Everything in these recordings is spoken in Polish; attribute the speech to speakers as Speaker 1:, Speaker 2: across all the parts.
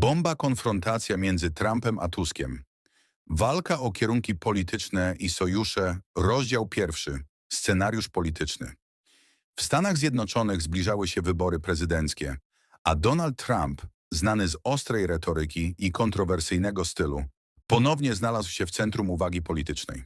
Speaker 1: Bomba konfrontacja między Trumpem a Tuskiem. Walka o kierunki polityczne i sojusze, rozdział pierwszy, scenariusz polityczny. W Stanach Zjednoczonych zbliżały się wybory prezydenckie, a Donald Trump, znany z ostrej retoryki i kontrowersyjnego stylu, ponownie znalazł się w centrum uwagi politycznej.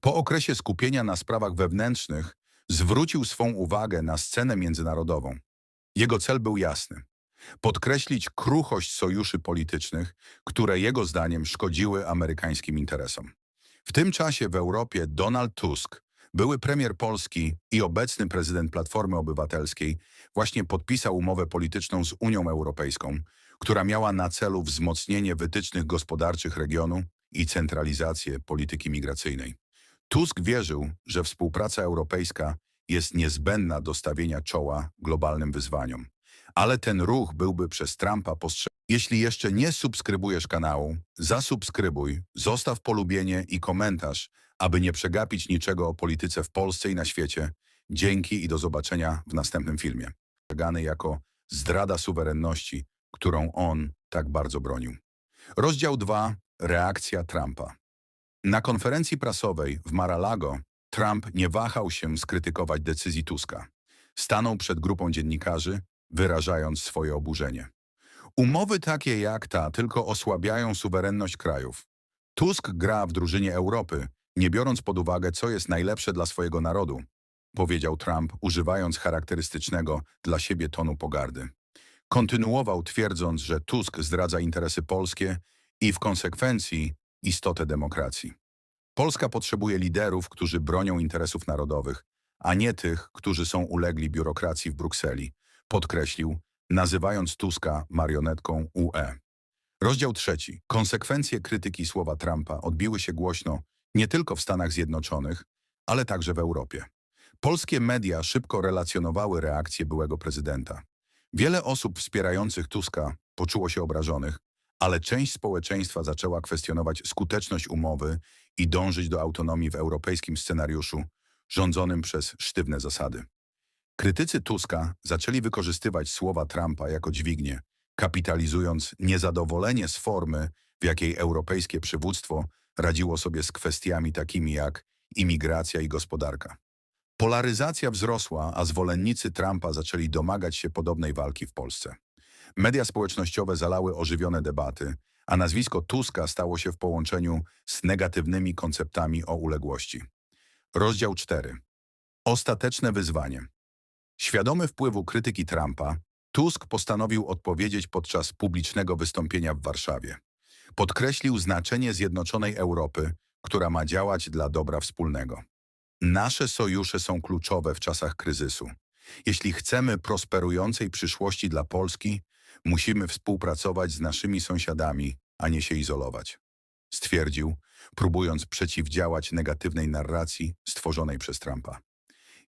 Speaker 1: Po okresie skupienia na sprawach wewnętrznych zwrócił swą uwagę na scenę międzynarodową. Jego cel był jasny. Podkreślić kruchość sojuszy politycznych, które jego zdaniem szkodziły amerykańskim interesom. W tym czasie w Europie Donald Tusk, były premier Polski i obecny prezydent Platformy Obywatelskiej, właśnie podpisał umowę polityczną z Unią Europejską, która miała na celu wzmocnienie wytycznych gospodarczych regionu i centralizację polityki migracyjnej. Tusk wierzył, że współpraca europejska jest niezbędna do stawienia czoła globalnym wyzwaniom. Ale ten ruch byłby przez Trumpa postrzegany. Jeśli jeszcze nie subskrybujesz kanału, zasubskrybuj, zostaw polubienie i komentarz, aby nie przegapić niczego o polityce w Polsce i na świecie. Dzięki i do zobaczenia w następnym filmie. Postrzegany jako zdrada suwerenności, którą on tak bardzo bronił. Rozdział 2. Reakcja Trumpa. Na konferencji prasowej w Mar-a-Lago Trump nie wahał się skrytykować decyzji Tuska. Stanął przed grupą dziennikarzy, wyrażając swoje oburzenie. Umowy takie jak ta tylko osłabiają suwerenność krajów. Tusk gra w drużynie Europy, nie biorąc pod uwagę, co jest najlepsze dla swojego narodu, powiedział Trump, używając charakterystycznego dla siebie tonu pogardy. Kontynuował twierdząc, że Tusk zdradza interesy polskie i w konsekwencji istotę demokracji. Polska potrzebuje liderów, którzy bronią interesów narodowych, a nie tych, którzy są ulegli biurokracji w Brukseli, podkreślił, nazywając Tuska marionetką UE. Rozdział trzeci. Konsekwencje krytyki słowa Trumpa odbiły się głośno nie tylko w Stanach Zjednoczonych, ale także w Europie. Polskie media szybko relacjonowały reakcję byłego prezydenta. Wiele osób wspierających Tuska poczuło się obrażonych, ale część społeczeństwa zaczęła kwestionować skuteczność umowy i dążyć do autonomii w europejskim scenariuszu rządzonym przez sztywne zasady. Krytycy Tuska zaczęli wykorzystywać słowa Trumpa jako dźwignię, kapitalizując niezadowolenie z formy, w jakiej europejskie przywództwo radziło sobie z kwestiami takimi jak imigracja i gospodarka. Polaryzacja wzrosła, a zwolennicy Trumpa zaczęli domagać się podobnej walki w Polsce. Media społecznościowe zalały ożywione debaty, a nazwisko Tuska stało się w połączeniu z negatywnymi konceptami o uległości. Rozdział 4. Ostateczne wyzwanie. Świadomy wpływu krytyki Trumpa, Tusk postanowił odpowiedzieć podczas publicznego wystąpienia w Warszawie. Podkreślił znaczenie zjednoczonej Europy, która ma działać dla dobra wspólnego. Nasze sojusze są kluczowe w czasach kryzysu. Jeśli chcemy prosperującej przyszłości dla Polski, musimy współpracować z naszymi sąsiadami, a nie się izolować. Stwierdził, próbując przeciwdziałać negatywnej narracji stworzonej przez Trumpa.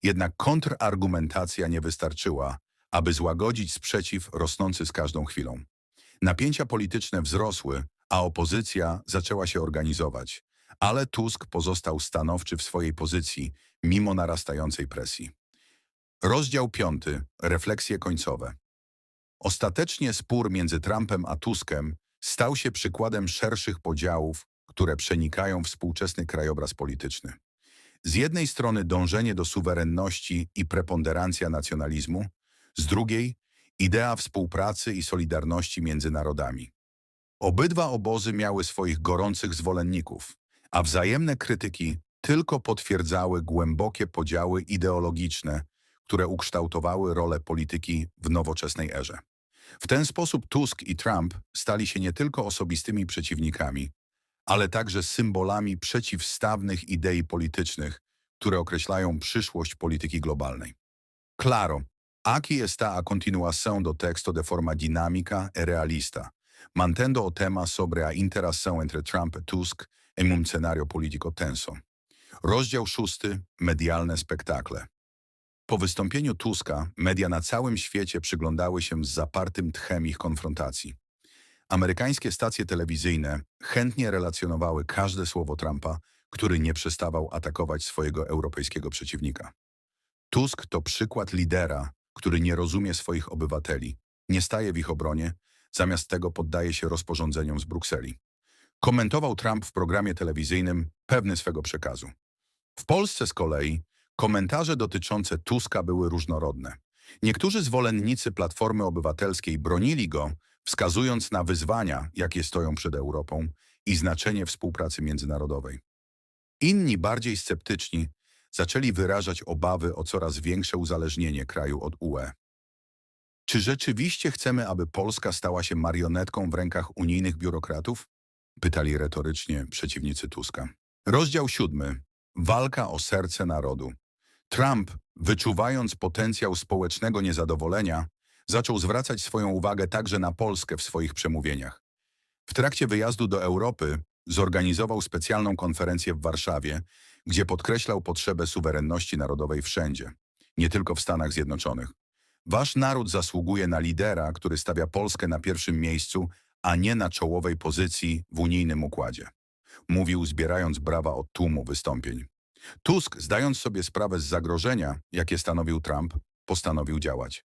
Speaker 1: Jednak kontrargumentacja nie wystarczyła, aby złagodzić sprzeciw rosnący z każdą chwilą. Napięcia polityczne wzrosły, a opozycja zaczęła się organizować, ale Tusk pozostał stanowczy w swojej pozycji, mimo narastającej presji. Rozdział 5. Refleksje końcowe. Ostatecznie spór między Trumpem a Tuskiem stał się przykładem szerszych podziałów, które przenikają współczesny krajobraz polityczny. Z jednej strony dążenie do suwerenności i preponderancja nacjonalizmu, z drugiej idea współpracy i solidarności między narodami. Obydwa obozy miały swoich gorących zwolenników, a wzajemne krytyki tylko potwierdzały głębokie podziały ideologiczne, które ukształtowały rolę polityki w nowoczesnej erze. W ten sposób Tusk i Trump stali się nie tylko osobistymi przeciwnikami, ale także symbolami przeciwstawnych idei politycznych, które określają przyszłość polityki globalnej. Claro, aqui está a continuação do texto de forma dinâmica e realista, mantendo o tema sobre a interação entre Trump e Tusk em um cenário político tenso. Rozdział szósty. Medialne spektakle. Po wystąpieniu Tuska media na całym świecie przyglądały się z zapartym tchem ich konfrontacji. Amerykańskie stacje telewizyjne chętnie relacjonowały każde słowo Trumpa, który nie przestawał atakować swojego europejskiego przeciwnika. Tusk to przykład lidera, który nie rozumie swoich obywateli, nie staje w ich obronie, Zamiast tego poddaje się rozporządzeniom z Brukseli. Komentował Trump w programie telewizyjnym pewny swego przekazu. W Polsce z kolei komentarze dotyczące Tuska były różnorodne. Niektórzy zwolennicy Platformy Obywatelskiej bronili go, wskazując na wyzwania, jakie stoją przed Europą i znaczenie współpracy międzynarodowej. Inni, bardziej sceptyczni, zaczęli wyrażać obawy o coraz większe uzależnienie kraju od UE. Czy rzeczywiście chcemy, aby Polska stała się marionetką w rękach unijnych biurokratów? Pytali retorycznie przeciwnicy Tuska. Rozdział siódmy. Walka o serce narodu. Trump, wyczuwając potencjał społecznego niezadowolenia, zaczął zwracać swoją uwagę także na Polskę w swoich przemówieniach. W trakcie wyjazdu do Europy zorganizował specjalną konferencję w Warszawie, gdzie podkreślał potrzebę suwerenności narodowej wszędzie, nie tylko w Stanach Zjednoczonych. Wasz naród zasługuje na lidera, który stawia Polskę na pierwszym miejscu, a nie na czołowej pozycji w unijnym układzie. Mówił, zbierając brawa od tłumu wystąpień. Tusk, zdając sobie sprawę z zagrożenia, jakie stanowił Trump, postanowił działać.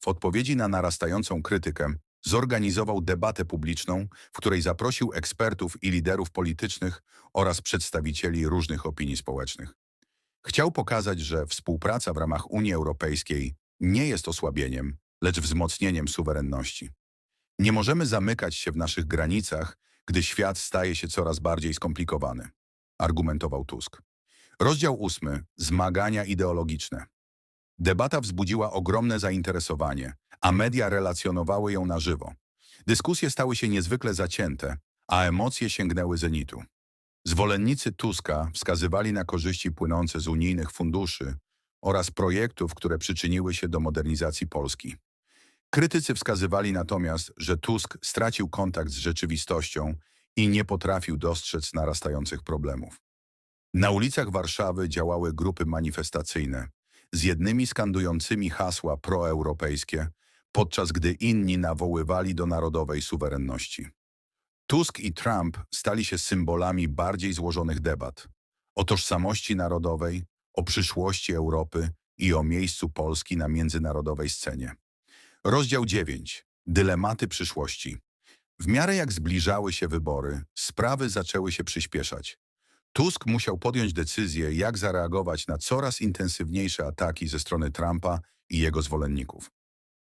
Speaker 1: W odpowiedzi na narastającą krytykę zorganizował debatę publiczną, w której zaprosił ekspertów i liderów politycznych oraz przedstawicieli różnych opinii społecznych. Chciał pokazać, że współpraca w ramach Unii Europejskiej nie jest osłabieniem, lecz wzmocnieniem suwerenności. Nie możemy zamykać się w naszych granicach, gdy świat staje się coraz bardziej skomplikowany, argumentował Tusk. Rozdział ósmy. Zmagania ideologiczne. Debata wzbudziła ogromne zainteresowanie, a media relacjonowały ją na żywo. Dyskusje stały się niezwykle zacięte, a emocje sięgnęły zenitu. Zwolennicy Tuska wskazywali na korzyści płynące z unijnych funduszy oraz projektów, które przyczyniły się do modernizacji Polski. Krytycy wskazywali natomiast, że Tusk stracił kontakt z rzeczywistością i nie potrafił dostrzec narastających problemów. Na ulicach Warszawy działały grupy manifestacyjne, z jednymi skandującymi hasła proeuropejskie, podczas gdy inni nawoływali do narodowej suwerenności. Tusk i Trump stali się symbolami bardziej złożonych debat o tożsamości narodowej, o przyszłości Europy i o miejscu Polski na międzynarodowej scenie. Rozdział 9. Dylematy przyszłości. W miarę jak zbliżały się wybory, sprawy zaczęły się przyspieszać. Tusk musiał podjąć decyzję, jak zareagować na coraz intensywniejsze ataki ze strony Trumpa i jego zwolenników.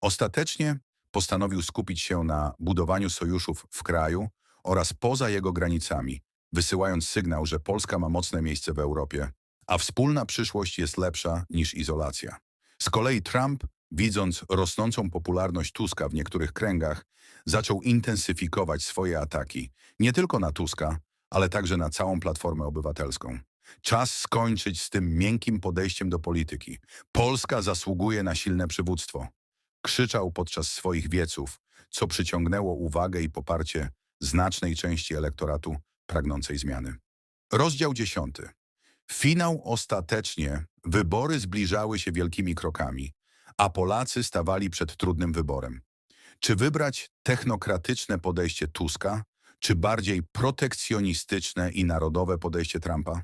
Speaker 1: Ostatecznie postanowił skupić się na budowaniu sojuszów w kraju oraz poza jego granicami, wysyłając sygnał, że Polska ma mocne miejsce w Europie, a wspólna przyszłość jest lepsza niż izolacja. Z kolei Trump, widząc rosnącą popularność Tuska w niektórych kręgach, zaczął intensyfikować swoje ataki nie tylko na Tuska, ale także na całą Platformę Obywatelską. Czas skończyć z tym miękkim podejściem do polityki. Polska zasługuje na silne przywództwo. Krzyczał podczas swoich wieców, co przyciągnęło uwagę i poparcie znacznej części elektoratu pragnącej zmiany. Rozdział 10. Finał ostatecznie. Wybory zbliżały się wielkimi krokami, a Polacy stawali przed trudnym wyborem. Czy wybrać technokratyczne podejście Tuska, czy bardziej protekcjonistyczne i narodowe podejście Trumpa?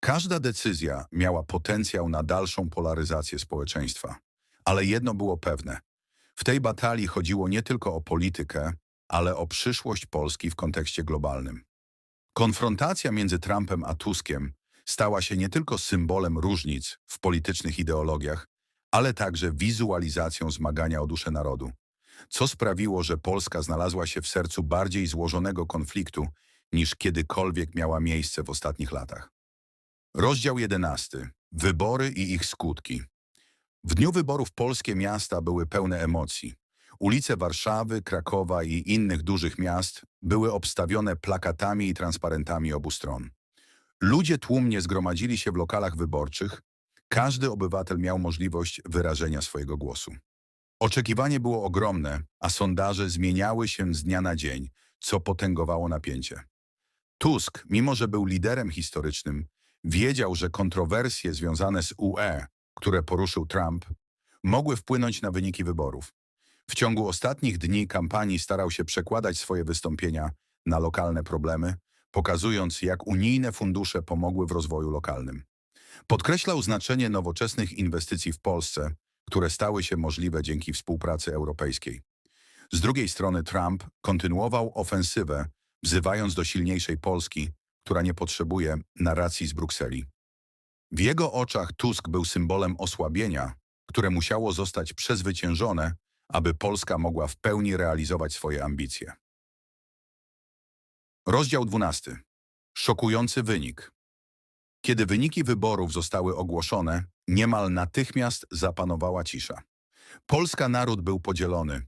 Speaker 1: Każda decyzja miała potencjał na dalszą polaryzację społeczeństwa. Ale jedno było pewne. W tej batalii chodziło nie tylko o politykę, ale o przyszłość Polski w kontekście globalnym. Konfrontacja między Trumpem a Tuskiem stała się nie tylko symbolem różnic w politycznych ideologiach, ale także wizualizacją zmagania o duszę narodu co sprawiło, że Polska znalazła się w sercu bardziej złożonego konfliktu niż kiedykolwiek miała miejsce w ostatnich latach. Rozdział 11. Wybory i ich skutki. W dniu wyborów polskie miasta były pełne emocji. Ulice Warszawy, Krakowa i innych dużych miast były obstawione plakatami i transparentami obu stron. Ludzie tłumnie zgromadzili się w lokalach wyborczych. Każdy obywatel miał możliwość wyrażenia swojego głosu. Oczekiwanie było ogromne, a sondaże zmieniały się z dnia na dzień, co potęgowało napięcie. Tusk, mimo że był liderem historycznym, wiedział, że kontrowersje związane z UE, które poruszył Trump, mogły wpłynąć na wyniki wyborów. W ciągu ostatnich dni kampanii starał się przekładać swoje wystąpienia na lokalne problemy, pokazując, jak unijne fundusze pomogły w rozwoju lokalnym. Podkreślał znaczenie nowoczesnych inwestycji w Polsce, które stały się możliwe dzięki współpracy europejskiej. Z drugiej strony Trump kontynuował ofensywę, wzywając do silniejszej Polski, która nie potrzebuje narracji z Brukseli. W jego oczach Tusk był symbolem osłabienia, które musiało zostać przezwyciężone, aby Polska mogła w pełni realizować swoje ambicje. Rozdział 12. Szokujący wynik. Kiedy wyniki wyborów zostały ogłoszone, niemal natychmiast zapanowała cisza. Polska naród był podzielony.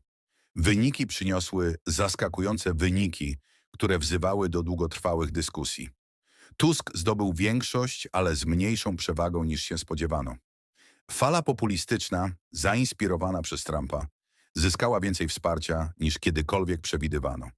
Speaker 1: Wyniki przyniosły zaskakujące wyniki, które wzywały do długotrwałych dyskusji. Tusk zdobył większość, ale z mniejszą przewagą niż się spodziewano. Fala populistyczna, zainspirowana przez Trumpa, zyskała więcej wsparcia niż kiedykolwiek przewidywano.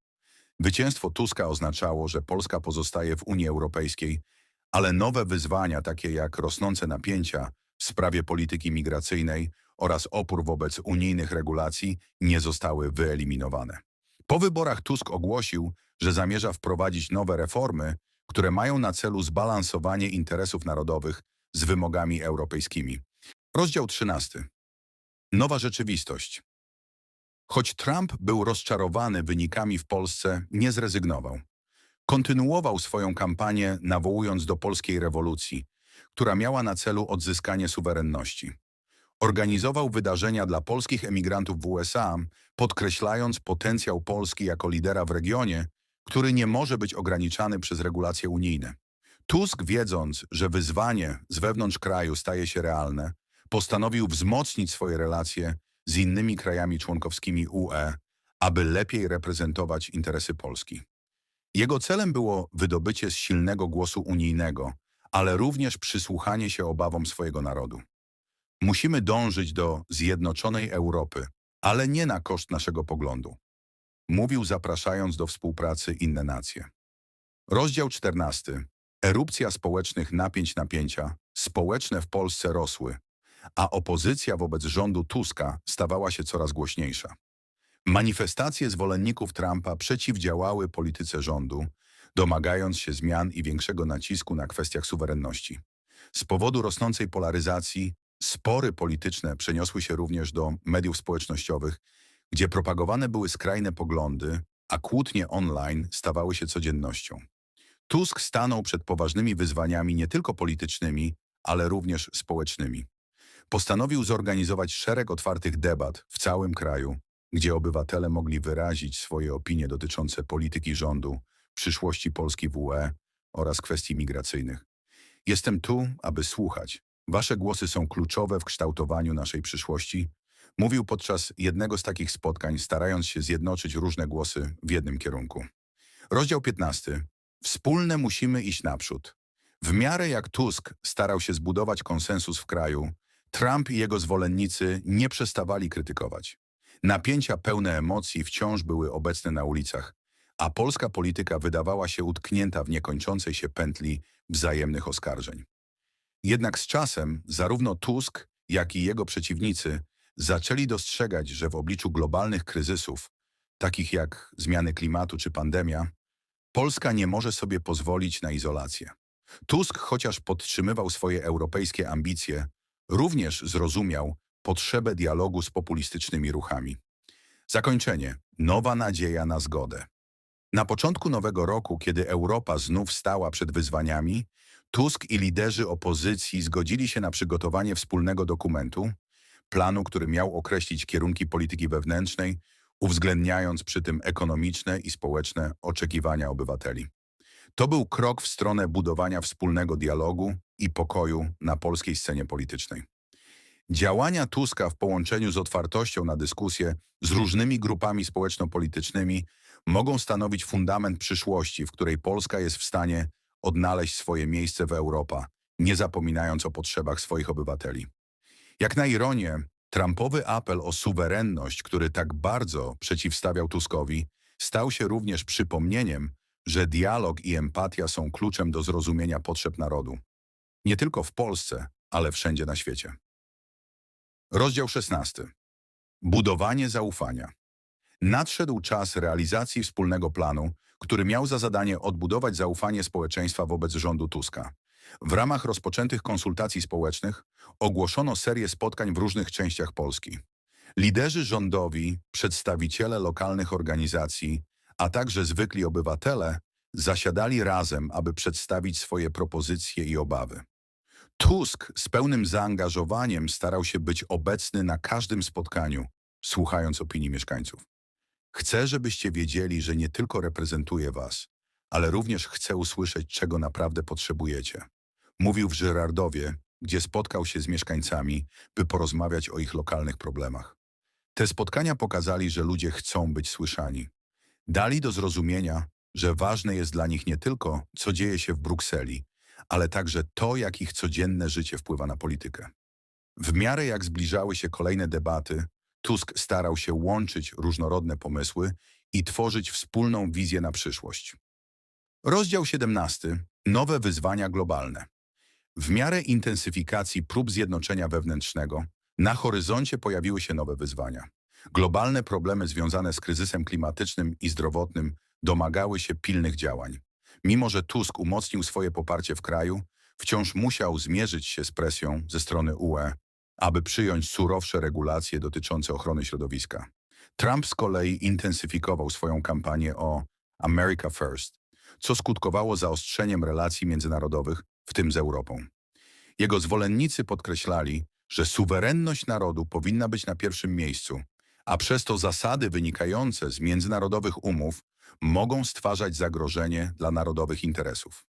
Speaker 1: Zwycięstwo Tuska oznaczało, że Polska pozostaje w Unii Europejskiej, ale nowe wyzwania, takie jak rosnące napięcia w sprawie polityki migracyjnej oraz opór wobec unijnych regulacji, nie zostały wyeliminowane. Po wyborach Tusk ogłosił, że zamierza wprowadzić nowe reformy, które mają na celu zbalansowanie interesów narodowych z wymogami europejskimi. Rozdział 13. Nowa rzeczywistość. Choć Trump był rozczarowany wynikami w Polsce, nie zrezygnował. Kontynuował swoją kampanię, nawołując do polskiej rewolucji, która miała na celu odzyskanie suwerenności. Organizował wydarzenia dla polskich emigrantów w USA, podkreślając potencjał Polski jako lidera w regionie, który nie może być ograniczany przez regulacje unijne. Tusk, wiedząc, że wyzwanie z wewnątrz kraju staje się realne, postanowił wzmocnić swoje relacje z innymi krajami członkowskimi UE, aby lepiej reprezentować interesy Polski. Jego celem było wydobycie z silnego głosu unijnego, ale również przysłuchanie się obawom swojego narodu. Musimy dążyć do zjednoczonej Europy, ale nie na koszt naszego poglądu. Mówił zapraszając do współpracy inne nacje. Rozdział 14. Erupcja społecznych napięć napięcia. Społeczne w Polsce rosły, a opozycja wobec rządu Tuska stawała się coraz głośniejsza. Manifestacje zwolenników Trumpa przeciwdziałały polityce rządu, domagając się zmian i większego nacisku na kwestiach suwerenności. Z powodu rosnącej polaryzacji spory polityczne przeniosły się również do mediów społecznościowych, gdzie propagowane były skrajne poglądy, a kłótnie online stawały się codziennością. Tusk stanął przed poważnymi wyzwaniami nie tylko politycznymi, ale również społecznymi. Postanowił zorganizować szereg otwartych debat w całym kraju, gdzie obywatele mogli wyrazić swoje opinie dotyczące polityki rządu, przyszłości Polski w UE oraz kwestii migracyjnych. Jestem tu, aby słuchać. Wasze głosy są kluczowe w kształtowaniu naszej przyszłości, mówił podczas jednego z takich spotkań, starając się zjednoczyć różne głosy w jednym kierunku. Rozdział 15. Wspólne musimy iść naprzód. W miarę jak Tusk starał się zbudować konsensus w kraju, Trump i jego zwolennicy nie przestawali krytykować. Napięcia pełne emocji wciąż były obecne na ulicach, a polska polityka wydawała się utknięta w niekończącej się pętli wzajemnych oskarżeń. Jednak z czasem zarówno Tusk, jak i jego przeciwnicy zaczęli dostrzegać, że w obliczu globalnych kryzysów, takich jak zmiany klimatu czy pandemia, Polska nie może sobie pozwolić na izolację. Tusk, chociaż podtrzymywał swoje europejskie ambicje, również zrozumiał potrzebę dialogu z populistycznymi ruchami. Zakończenie. Nowa nadzieja na zgodę. Na początku nowego roku, kiedy Europa znów stała przed wyzwaniami, Tusk i liderzy opozycji zgodzili się na przygotowanie wspólnego dokumentu, planu, który miał określić kierunki polityki wewnętrznej, uwzględniając przy tym ekonomiczne i społeczne oczekiwania obywateli. To był krok w stronę budowania wspólnego dialogu i pokoju na polskiej scenie politycznej. Działania Tuska w połączeniu z otwartością na dyskusję z różnymi grupami społeczno-politycznymi mogą stanowić fundament przyszłości, w której Polska jest w stanie odnaleźć swoje miejsce w Europa, nie zapominając o potrzebach swoich obywateli. Jak na ironię, Trumpowy apel o suwerenność, który tak bardzo przeciwstawiał Tuskowi, stał się również przypomnieniem, że dialog i empatia są kluczem do zrozumienia potrzeb narodu. Nie tylko w Polsce, ale wszędzie na świecie. Rozdział 16. Budowanie zaufania. Nadszedł czas realizacji wspólnego planu, który miał za zadanie odbudować zaufanie społeczeństwa wobec rządu Tuska. W ramach rozpoczętych konsultacji społecznych ogłoszono serię spotkań w różnych częściach Polski. Liderzy rządowi, przedstawiciele lokalnych organizacji, a także zwykli obywatele zasiadali razem, aby przedstawić swoje propozycje i obawy. Tusk z pełnym zaangażowaniem starał się być obecny na każdym spotkaniu, słuchając opinii mieszkańców. Chcę, żebyście wiedzieli, że nie tylko reprezentuję was, ale również chcę usłyszeć, czego naprawdę potrzebujecie. Mówił w Żyrardowie, gdzie spotkał się z mieszkańcami, by porozmawiać o ich lokalnych problemach. Te spotkania pokazali, że ludzie chcą być słyszani. Dali do zrozumienia, że ważne jest dla nich nie tylko, co dzieje się w Brukseli, ale także to, jak ich codzienne życie wpływa na politykę. W miarę jak zbliżały się kolejne debaty, Tusk starał się łączyć różnorodne pomysły i tworzyć wspólną wizję na przyszłość. Rozdział 17. Nowe wyzwania globalne. W miarę intensyfikacji prób zjednoczenia wewnętrznego, na horyzoncie pojawiły się nowe wyzwania. Globalne problemy związane z kryzysem klimatycznym i zdrowotnym domagały się pilnych działań. Mimo, że Tusk umocnił swoje poparcie w kraju, wciąż musiał zmierzyć się z presją ze strony UE, aby przyjąć surowsze regulacje dotyczące ochrony środowiska. Trump z kolei intensyfikował swoją kampanię o America First, co skutkowało zaostrzeniem relacji międzynarodowych, w tym z Europą. Jego zwolennicy podkreślali, że suwerenność narodu powinna być na pierwszym miejscu, a przez to zasady wynikające z międzynarodowych umów mogą stwarzać zagrożenie dla narodowych interesów.